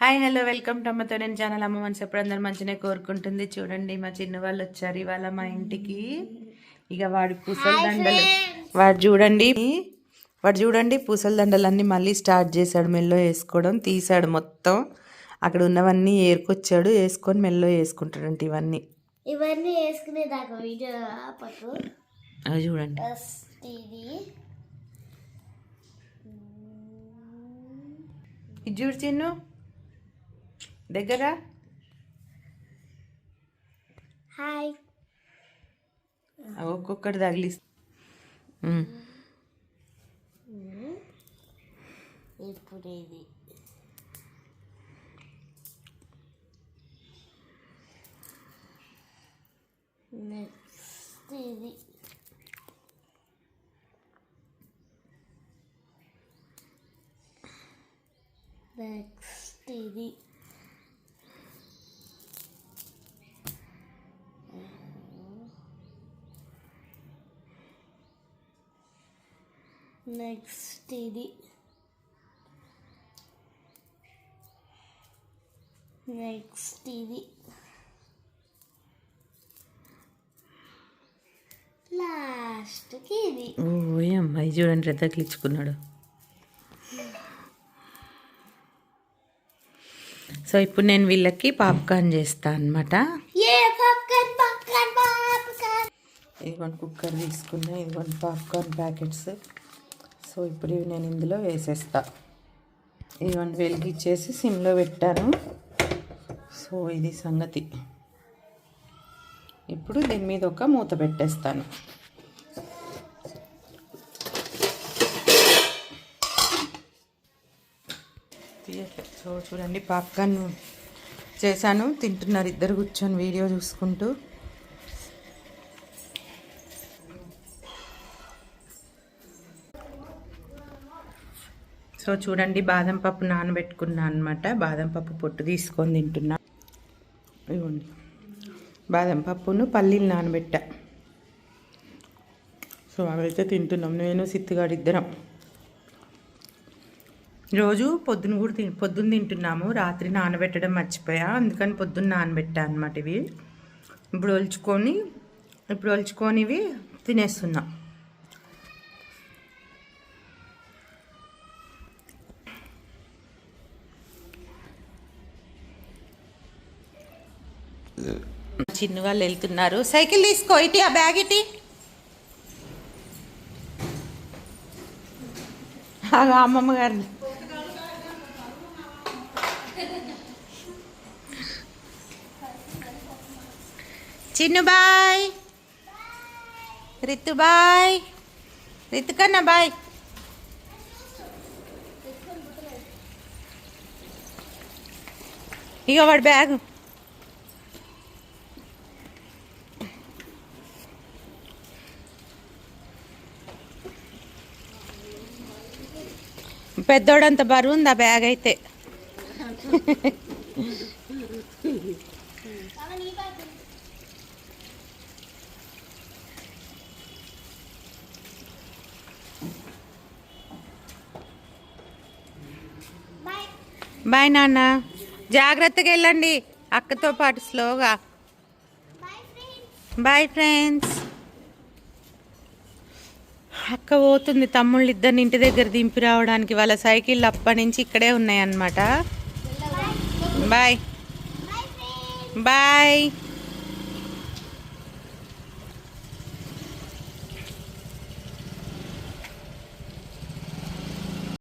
Hi hello welcome to అమ్మతో నేను channel అమ్మ మనసు ఎప్పుడు అందరు మంచిగా కోరుకుంటుంది. చూడండి మా చిన్న వాళ్ళు వచ్చారు ఇవాళ మా ఇంటికి. ఇక వాడి పూసల దండలు. వాడు చూడండి వాడు చూడండి పూసల దండలన్నీ మళ్ళీ స్టార్ట్ చేశాడు. మెల్లో వేసుకోవడం తీసాడు మొత్తం. అక్కడ ఉన్నవన్నీ ఏరుకొచ్చాడు వేసుకొని మెల్లో వేసుకుంటాడంట ఇవన్నీ. ఇవన్నీ వేసుకునేదాకా వీడియో అవి చూడండి. ఇది చూడు చిన్ను. దగ్గర? హాయ్. ఒక్కొక్కటి తగిలి. ఇప్పుడు ఇది నెక్స్ట్ ఇది. నెక్స్ట్ ఇది. నెక్స్ట్ ఇది. నెక్స్ట్ ఇది. లాస్ట్కి ఇది. ఓ అమ్మాయి చూడండి శ్రద్ధ క్లిచ్చుకున్నాడు సో ఇప్పుడు నేను వీళ్ళకి పాప్కార్న్ చేస్తాను అనమాట ఇదిగోండి కుక్కర్ తీసుకున్నా ఇదిగోండి పాప్కార్న్ ప్యాకెట్స్. సో ఇప్పుడు ఇవి నేను ఇందులో వేసేస్తా. ఇవన్నీ వెలిగిచ్చేసి సిమ్లో పెట్టాను. సో ఇది సంగతి. ఇప్పుడు దీని మీద ఒక మూత పెట్టేస్తాను. సో చూడండి పాప్కార్న్ చేశాను. తింటున్నారు ఇద్దరు కూర్చొని వీడియో చూసుకుంటూ. సో చూడండి బాదం పప్పు నానబెట్టుకున్నా అనమాట బాదం పప్పు పొట్టు తీసుకొని తింటున్నా. ఇవ్వండి. బాదం పప్పును పల్లీలు నానబెట్టా. సో అవైతే తింటున్నాం. నేను సిత్తుగాడు ఇద్దరం. రోజు పొద్దున కూడా తి పొద్దున్న తింటున్నాము. రాత్రి నానబెట్టడం మర్చిపోయా. అందుకని పొద్దున్న నానబెట్టా అనమాట ఇవి. ఇప్పుడు ఒలుచుకొని ఇప్పుడు ఒలుచుకొని ఇవి తినేస్తున్నాం. చిన్న వాళ్ళు వెళ్తున్నారు. సైకిల్ తీసుకో ఇటీ ఆ బ్యాగ్ ఇటీ. అమ్మమ్మ గారిని. చిన్ను బాయ్. రితు బాయ్. రితుకన్న బాయ్. ఇక వాడి బ్యాగ్. పెద్దోడంత బరువు ఉంది ఆ బ్యాగ్ అయితే. బాయ్ నాన్న. జాగ్రత్తగా వెళ్ళండి. అక్కతో పాటు స్లోగా బాయ్ ఫ్రెండ్స్ అక్క పోతుంది తమ్ముళ్ళు ఇద్దరిని ఇంటి దగ్గర దింపి రావడానికి. వాళ్ళ సైకిల్ అప్పటి నుంచి ఇక్కడే ఉన్నాయన్నమాట. బాయ్. బాయ్.